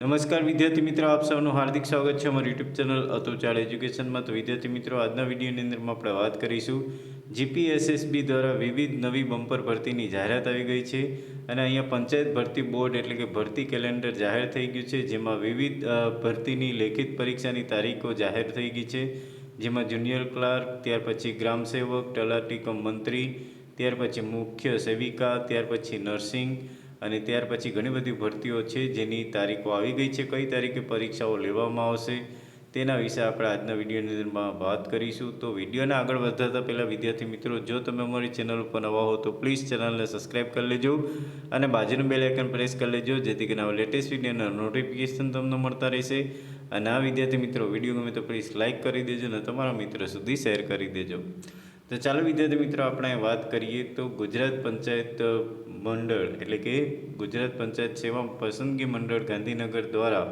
નમસ્કાર વિદ્યાર્થી મિત્રો, આપ સૌનું હાર્દિક સ્વાગત છે અમારી યુટ્યુબ ચેનલ અતુ ચાળ એજ્યુકેશનમાં. તો વિદ્યાર્થી મિત્રો, આજના વિડીયોની અંદરમાં આપણે વાત કરીશું જીપીએસએસબી દ્વારા વિવિધ નવી બમ્પર ભરતીની જાહેરાત આવી ગઈ છે અને અહીંયા પંચાયત ભરતી બોર્ડ એટલે કે ભરતી કેલેન્ડર જાહેર થઈ ગયું છે, જેમાં વિવિધ ભરતીની લેખિત પરીક્ષાની તારીખો જાહેર થઈ ગઈ છે. જેમાં જુનિયર ક્લાર્ક, ત્યાર પછી ગ્રામ સેવક, તલાટી કમ મંત્રી, ત્યાર પછી મુખ્ય સેવિકા, ત્યાર પછી નર્સિંગ અને ત્યાર પછી ઘણી બધી ભરતીઓ છે, જેની તારીખો આવી ગઈ છે, કઈ તારીખે પરીક્ષાઓ લેવામાં આવશે, તેના વિશે આપણે આજના વિડીયોની અંદરમાં વાત કરીશું. તો વિડીયોને આગળ વધારતા પહેલાં વિદ્યાર્થી મિત્રો, જો તમે અમારી ચેનલ ઉપર નવા હો, તો પ્લીઝ ચેનલને સબસ્ક્રાઈબ કરી લેજો અને બાજુનું બેલ આઇકન પ્રેસ કરી લેજો, જેથી કરીને લેટેસ્ટ વિડીયોના નોટિફિકેશન તમને મળતા રહેશે. અને આ વિદ્યાર્થી મિત્રો, વીડિયો ગમે તો પ્લીઝ લાઇક કરી દેજો અને તમારા મિત્રો સુધી શેર કરી દેજો. તો ચાલો વિદ્યાર્થી મિત્રો, આપણે વાત કરીએ તો ગુજરાત પંચાયત મંડળ, એટલે કે ગુજરાત પંચાયત સેવા પસંદગી મંડળ ગાંધીનગર દ્વારા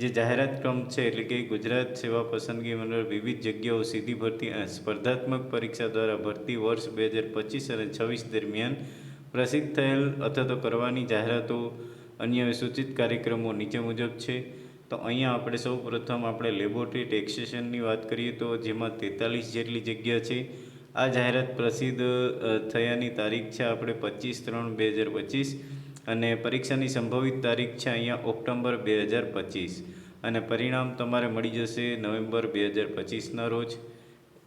જે જાહેરાત ક્રમ છે, એટલે કે ગુજરાત સેવા પસંદગી મંડળ વિવિધ જગ્યાઓ સીધી ભરતી અને સ્પર્ધાત્મક પરીક્ષા દ્વારા ભરતી વર્ષ બે હજાર પચીસ અને છવ્વીસ દરમિયાન પ્રસિદ્ધ થયેલ અથવા તો કરવાની જાહેરાતો, અન્ય સૂચિત કાર્યક્રમો નીચે મુજબ છે. તો અહીંયા આપણે સૌ પ્રથમ આપણે લેબોરેટરી ટેક્સેશનની વાત કરીએ તો જેમાં તેતાલીસ જેટલી જગ્યા છે. આ જાહેરાત પ્રસિદ્ધ થયાની તારીખ છે આપણે પચીસ ત્રણ બે હજાર પચીસ અને પરીક્ષાની સંભવિત તારીખ છે અહીંયા ઓક્ટોબર બે હજાર પચીસ. અને પરિણામ તમારે મળી જશે નવેમ્બર બે હજાર પચીસના રોજ.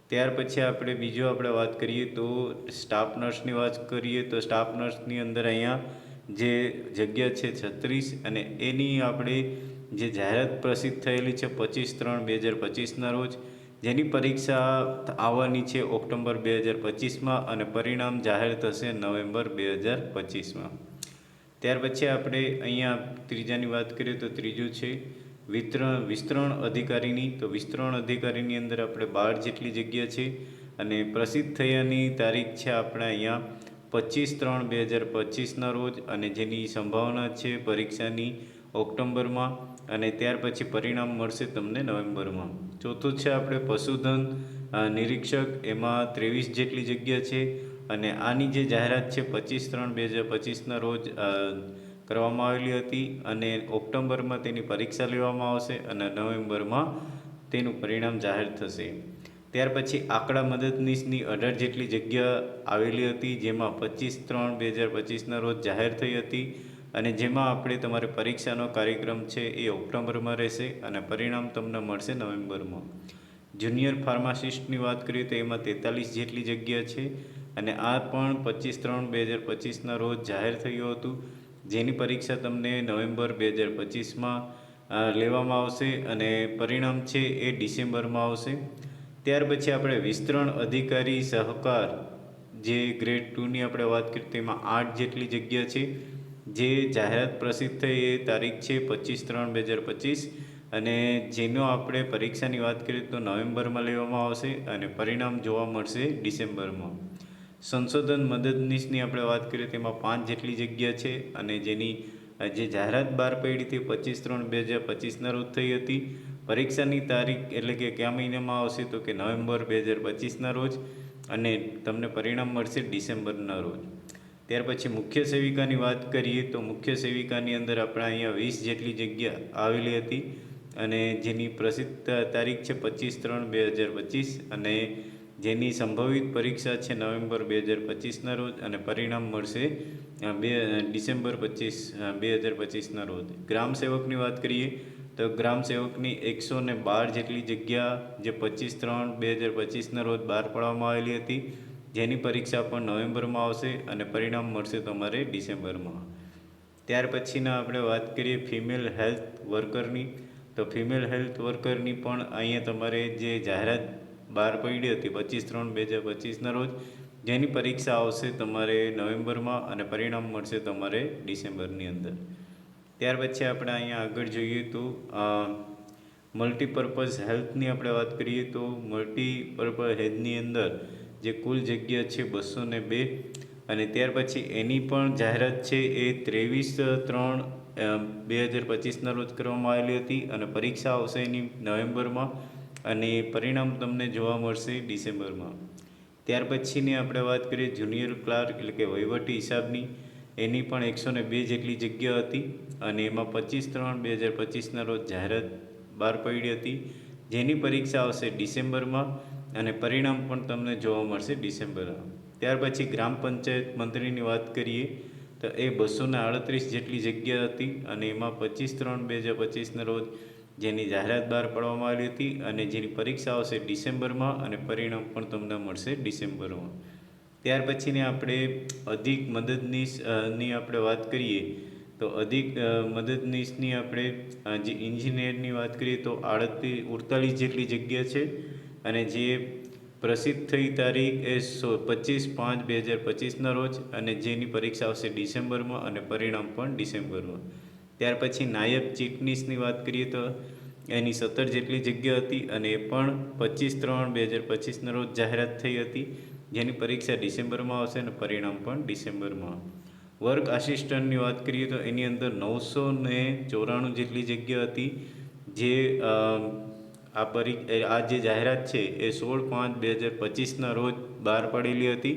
ત્યાર પછી આપણે બીજો આપણે વાત કરીએ તો સ્ટાફ નર્સની વાત કરીએ તો સ્ટાફ નર્સની અંદર અહીંયા જે જગ્યા છે છત્રીસ અને એની આપણે જે જાહેરાત પ્રસિદ્ધ થયેલી છે પચીસ ત્રણ બે હજાર પચીસના રોજ જેની પરીક્ષા આવવાની છે ઓક્ટોબર બે હજાર પચીસમાં અને પરિણામ જાહેર થશે નવેમ્બર બે હજાર પચીસમાં. ત્યાર પછી આપણે અહીંયા ત્રીજાની વાત કરીએ તો ત્રીજું છે વિતરણ, વિસ્તરણ અધિકારીની. તો વિસ્તરણ અધિકારીની અંદર આપણે બાર જેટલી જગ્યા છે અને પ્રસિદ્ધ થયાની તારીખ છે આપણે અહીંયા પચીસ ત્રણ બે હજાર પચીસના રોજ અને જેની સંભાવના છે પરીક્ષાની ઓક્ટોબરમાં અને ત્યાર પછી પરિણામ મળશે તમને નવેમ્બરમાં. ચોથું છે આપણે પશુધન નિરીક્ષક, એમાં ત્રેવીસ જેટલી જગ્યા છે અને આની જે જાહેરાત છે પચીસ ત્રણ બે હજાર પચીસના રોજ કરવામાં આવેલી હતી અને ઓક્ટોબરમાં તેની પરીક્ષા લેવામાં આવશે અને નવેમ્બરમાં તેનું પરિણામ જાહેર થશે. ત્યાર પછી આંકડા મદદનીશની અઢાર જેટલી જગ્યા આવેલી હતી જેમાં પચીસ ત્રણ બે હજાર પચીસના રોજ જાહેર થઈ હતી અને જેમાં આપણે તમારે પરીક્ષાનો કાર્યક્રમ છે એ ઓક્ટોબરમાં રહેશે અને પરિણામ તમને મળશે નવેમ્બરમાં. જુનિયર ફાર્માસિસ્ટની વાત કરીએ તો એમાં તેતાલીસ જેટલી જગ્યા છે અને આ પણ પચીસ ત્રણ બે હજાર પચીસના રોજ જાહેર થયું હતું. જેની પરીક્ષા તમને નવેમ્બર બે હજાર પચીસમાં લેવામાં આવશે અને પરિણામ છે એ ડિસેમ્બરમાં આવશે. ત્યાર પછી આપણે વિસ્તરણ અધિકારી સહકાર જે ગ્રેડ ટુની આપણે વાત કરીએ તેમાં આઠ જેટલી જગ્યા છે. જે જાહેરાત પ્રસિદ્ધ થઈ એ તારીખ છે પચીસ ત્રણ બે હજાર પચીસ. અને જેનો આપણે પરીક્ષાની વાત કરીએ તો નવેમ્બરમાં લેવામાં આવશે અને પરિણામ જોવા મળશે ડિસેમ્બરમાં. સંશોધન મદદનીશની આપણે વાત કરીએ તેમાં પાંચ જેટલી જગ્યા છે અને જેની, જે જાહેરાત બહાર પડી તે પચીસ ત્રણ બે હજાર પચીસના રોજ થઈ હતી. પરીક્ષાની તારીખ એટલે કે કયા મહિનામાં આવશે તો કે નવેમ્બર બે હજાર પચીસના રોજ. અને તમને પરિણામ મળશે ડિસેમ્બરના રોજ. ત્યાર પછી મુખ્ય સેવિકાની વાત કરીએ તો મુખ્ય સેવિકાની અંદર આપણે અહીંયા વીસ જેટલી જગ્યા આવેલી હતી અને જેની પ્રસિદ્ધ તારીખ છે પચીસ ત્રણ બે હજાર પચીસ અને જેની સંભવિત પરીક્ષા છે નવેમ્બર બે હજાર પચીસના રોજ અને પરિણામ મળશે બે ડિસેમ્બર પચીસ બે હજાર પચીસના રોજ. ગ્રામ સેવકની વાત કરીએ તો ગ્રામ સેવકની એકસો ને બાર જેટલી જગ્યા જે પચીસ ત્રણ બે હજાર પચીસના રોજ બહાર પાડવામાં આવેલી હતી. જેની પરીક્ષા પણ નવેમ્બરમાં આવશે અને પરિણામ મળશે તમારે ડિસેમ્બરમાં. ત્યાર પછીના આપણે વાત કરીએ ફિમેલ હેલ્થ વર્કરની. તો ફિમેલ હેલ્થ વર્કરની પણ અહીંયા તમારે જે જાહેરાત બહાર પડી હતી પચીસ ત્રણ બે હજાર પચીસના રોજ, જેની પરીક્ષા આવશે તમારે નવેમ્બરમાં અને પરિણામ મળશે તમારે ડિસેમ્બરની અંદર. ત્યાર પછી આપણે અહીંયા આગળ જોઈએ તો મલ્ટીપર્પઝ હેલ્થની આપણે વાત કરીએ તો મલ્ટીપર્પઝ હેલ્થની અંદર જે કુલ જગ્યા છે બસો ને બે. અને ત્યાર પછી એની પણ જાહેરાત છે એ ત્રેવીસ ત્રણ બે હજાર પચીસના રોજ કરવામાં આવેલી હતી અને પરીક્ષા આવશે એની નવેમ્બરમાં અને પરિણામ તમને જોવા મળશે ડિસેમ્બરમાં. ત્યાર પછીની આપણે વાત કરીએ જુનિયર ક્લાર્ક એટલે કે વહીવટી હિસાબની. એની પણ એકસો ને બે જેટલી જગ્યા હતી અને એમાં પચીસ ત્રણ બે હજાર પચીસના રોજ જાહેરાત બહાર પડી હતી. જેની પરીક્ષા આવશે ડિસેમ્બરમાં અને પરિણામ પણ તમને જોવા મળશે ડિસેમ્બરમાં ત્યાર પછી ગ્રામ પંચાયત મંત્રીની વાત કરીએ, તો એ બસોને આડત્રીસ જેટલી જગ્યા હતી અને એમાં પચીસ ત્રણ બે હજાર પચીસના રોજ જેની જાહેરાત બહાર પાડવામાં આવી હતી અને જેની પરીક્ષા આવશે ડિસેમ્બરમાં અને પરિણામ પણ તમને મળશે ડિસેમ્બરમાં. ત્યાર પછીની આપણે અધિક મદદનીશની આપણે વાત કરીએ, તો અધિક મદદનીશની આપણે જે ઇન્જિનિયરની વાત કરીએ તો આડત્રીસ ઉડતાલીસ જેટલી જગ્યા છે અને જે પ્રસિદ્ધ થઈ તારીખ એ સો પચીસ પાંચ બે હજાર પચીસના રોજ અને જેની પરીક્ષા આવશે ડિસેમ્બરમાં અને પરિણામ પણ ડિસેમ્બરમાં. ત્યાર પછી નાયબ ચીટનીસની વાત કરીએ તો એની સત્તર જેટલી જગ્યા હતી અને એ પણ પચીસ ત્રણ બે હજાર પચીસના રોજ જાહેરાત થઈ હતી. જેની પરીક્ષા ડિસેમ્બરમાં આવશે અને પરિણામ પણ ડિસેમ્બરમાં. વર્ક આસિસ્ટન્ટની વાત કરીએ તો એની અંદર નવસો ને ચોરાણું જેટલી જગ્યા હતી. જે આ પરી આ જે જાહેરાત છે એ સોળ પાંચ બે હજાર પચીસના રોજ બહાર પાડેલી હતી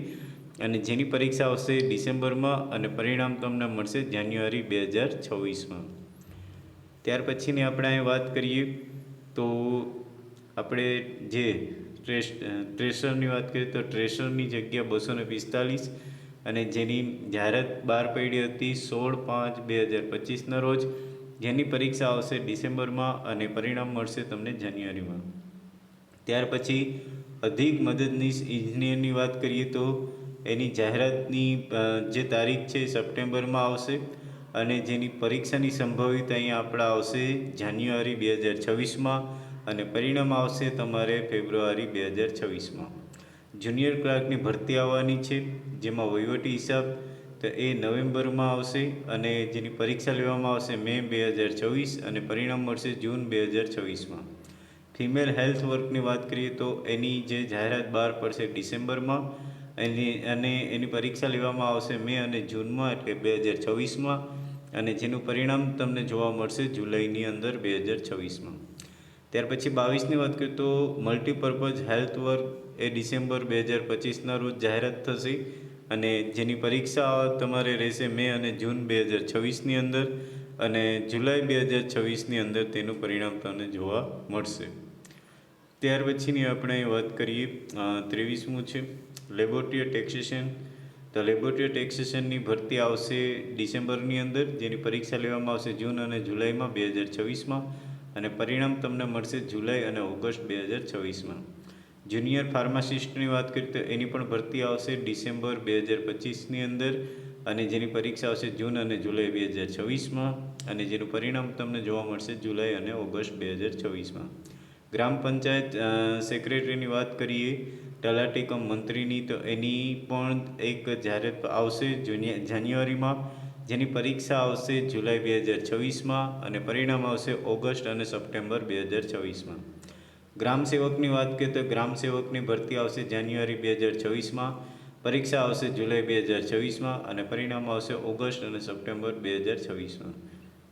અને જેની પરીક્ષા આવશે ડિસેમ્બરમાં અને પરિણામ તમને મળશે જાન્યુઆરી બે હજાર છવ્વીસમાં. ત્યાર પછીની આપણે અહીં વાત કરીએ તો આપણે જે ટ્રેસ, ટ્રેસરની વાત કરીએ તો ટ્રેસરની જગ્યા બસો ને પિસ્તાલીસ અને જેની જાહેરાત બહાર પડી હતી સોળ પાંચ બે હજાર પચીસના રોજ જેની પરીક્ષા આવશે ડિસેમ્બરમાં અને પરિણામ મળશે તમને જાન્યુઆરીમાં. ત્યાર પછી અધિક મદદનીશ ઇજનેરની વાત કરીએ તો એની જાહેરાતની જે તારીખ છે સપ્ટેમ્બરમાં આવશે અને જેની પરીક્ષાની સંભવિત અહીંયા આપણે આવશે જાન્યુઆરી બે હજાર છવ્વીસમાં અને પરિણામ આવશે તમારે ફેબ્રુઆરી બે હજાર છવ્વીસમાં. જુનિયર ક્લાર્કની ભરતી આવવાની છે, જેમાં વહીવટી હિસાબ તો એ નવેમ્બરમાં આવશે અને જેની પરીક્ષા લેવામાં આવશે મે બે હજાર છવ્વીસ અને પરિણામ મળશે જૂન બે હજાર છવ્વીસમાં. ફિમેલ હેલ્થ વર્કની વાત કરીએ તો એની જે જાહેરાત બહાર પડશે ડિસેમ્બરમાં, એની અને એની પરીક્ષા લેવામાં આવશે મે અને જૂનમાં એટલે બે હજાર છવ્વીસમાં અને જેનું પરિણામ તમને જોવા મળશે જુલાઈની અંદર બે હજાર છવ્વીસમાં. ત્યાર પછી બાવીસની વાત કરીએ તો મલ્ટીપર્પઝ હેલ્થ વર્ક એ ડિસેમ્બર બે હજાર પચીસના રોજ જાહેરાત થશે અને જેની પરીક્ષા તમારે રહેશે મે અને જૂન બે હજાર છવ્વીસની અંદર અને જુલાઈ બે હજાર છવ્વીસની અંદર તેનું પરિણામ તમને જોવા મળશે. ત્યાર પછીની આપણે વાત કરીએ ત્રેવીસમું છે. લેબોરેટરી ટેક્સેશન તો લેબોરેટરી ટેક્સેશનની ભરતી આવશે ડિસેમ્બરની અંદર, જેની પરીક્ષા લેવામાં આવશે જૂન અને જુલાઈમાં બે હજાર છવ્વીસમાં અને પરિણામ તમને મળશે જુલાઈ અને ઓગસ્ટ બે હજાર છવ્વીસમાં. જુનિયર ફાર્માસિસ્ટની વાત કરીએ તો એની પણ ભરતી આવશે ડિસેમ્બર બે હજાર પચીસની અંદર અને જેની પરીક્ષા આવશે જૂન અને જુલાઈ બે હજાર છવ્વીસમાં અને જેનું પરિણામ તમને જોવા મળશે જુલાઈ અને ઓગસ્ટ બે હજાર છવ્વીસમાં. ગ્રામ પંચાયત સેક્રેટરીની વાત કરીએ તલાટી કમ મંત્રીની, તો એની પણ એક જાહેરાત આવશે જુનિય જાન્યુઆરીમાં, જેની પરીક્ષા આવશે જુલાઈ બે હજાર છવ્વીસમાં અને પરિણામ આવશે ઓગસ્ટ અને સપ્ટેમ્બર બે હજાર છવ્વીસમાં. ગ્રામ સેવકની વાત કરીએ તો ગ્રામ સેવકની ભરતી આવશે જાન્યુઆરી બે હજાર છવ્વીસમાં, પરીક્ષા આવશે જુલાઈ બે હજાર છવ્વીસમાં અને પરિણામ આવશે ઓગસ્ટ અને સપ્ટેમ્બર બે હજાર છવ્વીસમાં.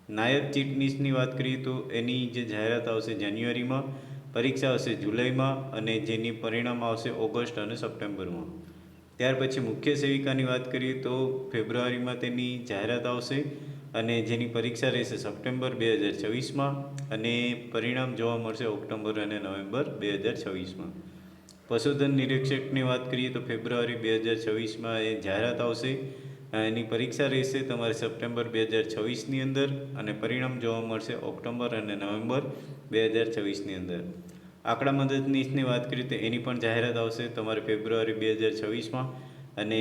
નાયબ ચીટનીસની વાત કરીએ તો એની જે જાહેરાત આવશે જાન્યુઆરીમાં, પરીક્ષા આવશે જુલાઈમાં અને જેની પરિણામ આવશે ઓગસ્ટ અને સપ્ટેમ્બરમાં. ત્યાર પછી મુખ્ય સેવિકાની વાત કરીએ તો ફેબ્રુઆરીમાં તેની જાહેરાત આવશે અને જેની પરીક્ષા રહેશે સપ્ટેમ્બર બે હજાર છવ્વીસમાં અને પરિણામ જોવા મળશે ઓક્ટોબર અને નવેમ્બર બે હજાર છવ્વીસમાં. પશુધન નિરીક્ષકની વાત કરીએ તો ફેબ્રુઆરી બે હજાર છવ્વીસમાં એ જાહેરાત આવશે. એની પરીક્ષા રહેશે તમારે સપ્ટેમ્બર બે હજાર છવ્વીસની અંદર અને પરિણામ જોવા મળશે ઓક્ટોબર અને નવેમ્બર બે હજાર છવ્વીસની અંદર. આંકડા મદદનીશની વાત કરીએ તો એની પણ જાહેરાત આવશે તમારે ફેબ્રુઆરી બે હજાર છવ્વીસમાં. અને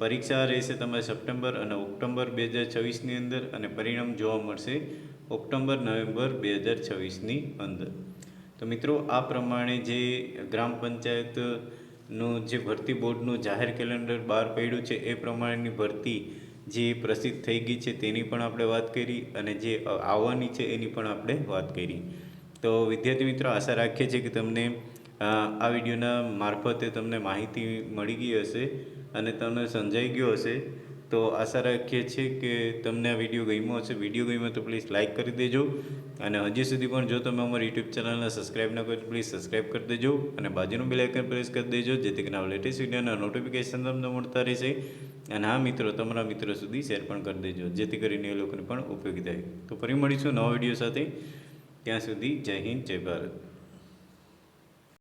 પરીક્ષા રહેશે તમારે સપ્ટેમ્બર અને ઓક્ટોબર બે હજાર છવ્વીસની અંદર અને પરિણામ જોવા મળશે ઓક્ટોબર, નવેમ્બર બે હજાર છવ્વીસની અંદર. તો મિત્રો, આ પ્રમાણે જે ગ્રામ પંચાયતનું જે ભરતી બોર્ડનું જાહેર કેલેન્ડર બહાર પડ્યું છે, એ પ્રમાણેની ભરતી જે પ્રસિદ્ધ થઈ ગઈ છે, તેની પણ આપણે વાત કરી અને જે આવવાની છે, એની પણ આપણે વાત કરી. તો વિદ્યાર્થી મિત્રો, આશા રાખીએ છીએ કે તમને આ વિડીયોના મારફતે તમને માહિતી મળી ગઈ હશે. અને તમને સમજાઈ ગયો હશે, તો આશા રાખીએ છીએ કે તમને આ વીડિયો ગમ્યો હશે. વીડિયો ગમ્યો તો પ્લીઝ લાઇક કરી દેજો. અને હજી સુધી પણ જો તમે અમારી યુટ્યુબ ચેનલને સબસ્ક્રાઇબ ન કરો તો પ્લીઝ સબસ્ક્રાઇબ કરી દેજો અને બાજુનું બેલ આઇકન પ્રેસ કરી દેજો, જેથી કરીને લેટેસ્ટ વિડીયોના નોટિફિકેશન તમને મળતા રહેશે. અને હા મિત્રો, તમારા મિત્રો સુધી શેર પણ કરી દેજો, જેથી કરીને એ લોકોને પણ ઉપયોગી થાય. તો ફરી મળીશું નવા વીડિયો સાથે. ત્યાં સુધી જય હિન્દ, જય ભારત.